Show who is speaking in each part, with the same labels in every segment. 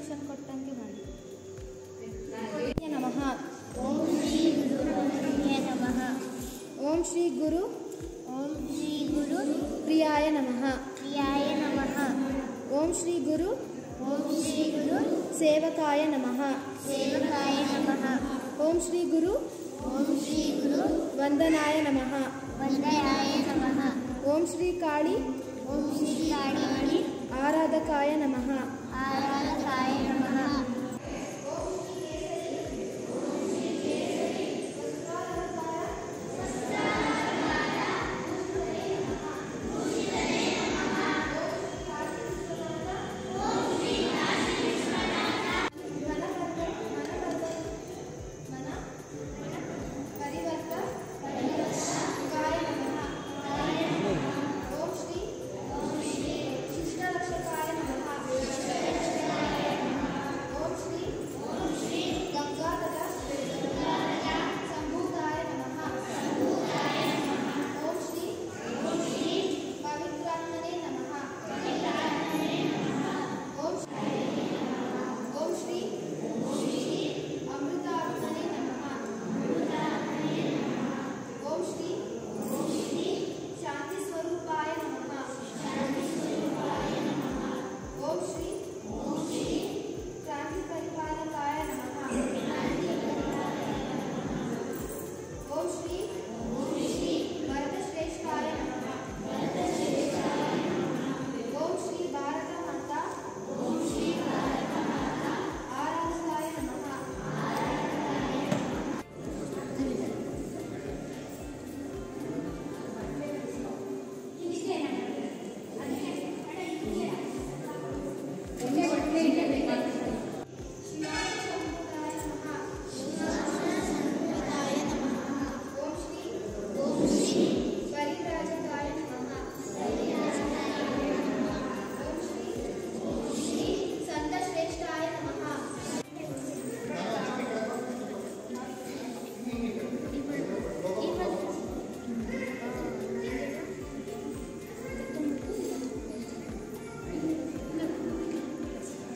Speaker 1: Introduction కొట్టడానికి రండి నమ
Speaker 2: ఓం శ్రీ గురు. నమ.
Speaker 1: ఓం శ్రీ గురు.
Speaker 2: ఓం శ్రీ గురు.
Speaker 1: ప్రియాయ నమ.
Speaker 2: ప్రియాయ నమ.
Speaker 1: ఓం శ్రీ గురు.
Speaker 2: ఓం శ్రీ గురు.
Speaker 1: సేవకాయ నమ.
Speaker 2: సేవకాయ నమ.
Speaker 1: ఓం శ్రీ గురు.
Speaker 2: ఓం శ్రీ గురు.
Speaker 1: వందనాయ నమ.
Speaker 2: వందనాయ నమ.
Speaker 1: ఓం శ్రీ కాళి.
Speaker 2: ఓం శ్రీ కాళి.
Speaker 1: ఆరాధకాయ నమ.
Speaker 2: I will try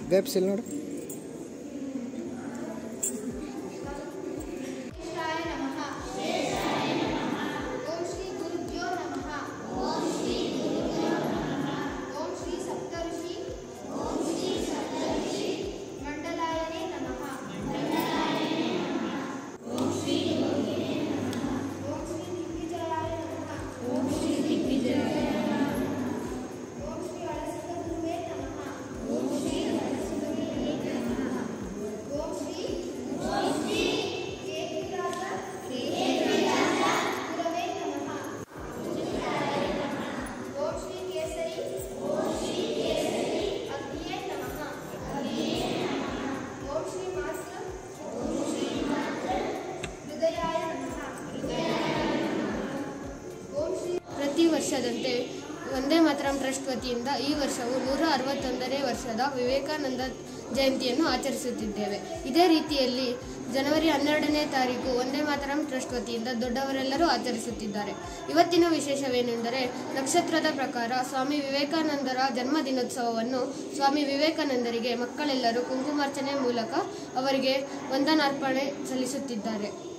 Speaker 1: वेब सिलड़
Speaker 3: ಪ್ರತಿ ವರ್ಷದಂತೆ ಒಂದೇ ಮಾತರಂ ಟ್ರಸ್ಟ್ ವತಿಯಿಂದ ಈ ವರ್ಷವು ನೂರ ಅರವತ್ತೊಂದನೇ ವರ್ಷದ ವಿವೇಕಾನಂದ ಜಯಂತಿಯನ್ನು ಆಚರಿಸುತ್ತಿದ್ದೇವೆ. ಇದೇ ರೀತಿಯಲ್ಲಿ ಜನವರಿ ಹನ್ನೆರಡನೇ ತಾರೀಕು ಒಂದೇ ಮಾತರಂ ಟ್ರಸ್ಟ್ ವತಿಯಿಂದ ದೊಡ್ಡವರೆಲ್ಲರೂ ಆಚರಿಸುತ್ತಿದ್ದಾರೆ. ಇವತ್ತಿನ ವಿಶೇಷವೇನೆಂದರೆ ನಕ್ಷತ್ರದ ಪ್ರಕಾರ ಸ್ವಾಮಿ ವಿವೇಕಾನಂದರ ಜನ್ಮ ದಿನೋತ್ಸವವನ್ನು ಸ್ವಾಮಿ ವಿವೇಕಾನಂದರಿಗೆ ಮಕ್ಕಳೆಲ್ಲರೂ ಕುಂಕುಮಾರ್ಚನೆ ಮೂಲಕ ಅವರಿಗೆ ವಂದನಾರ್ಪಣೆ ಸಲ್ಲಿಸುತ್ತಿದ್ದಾರೆ.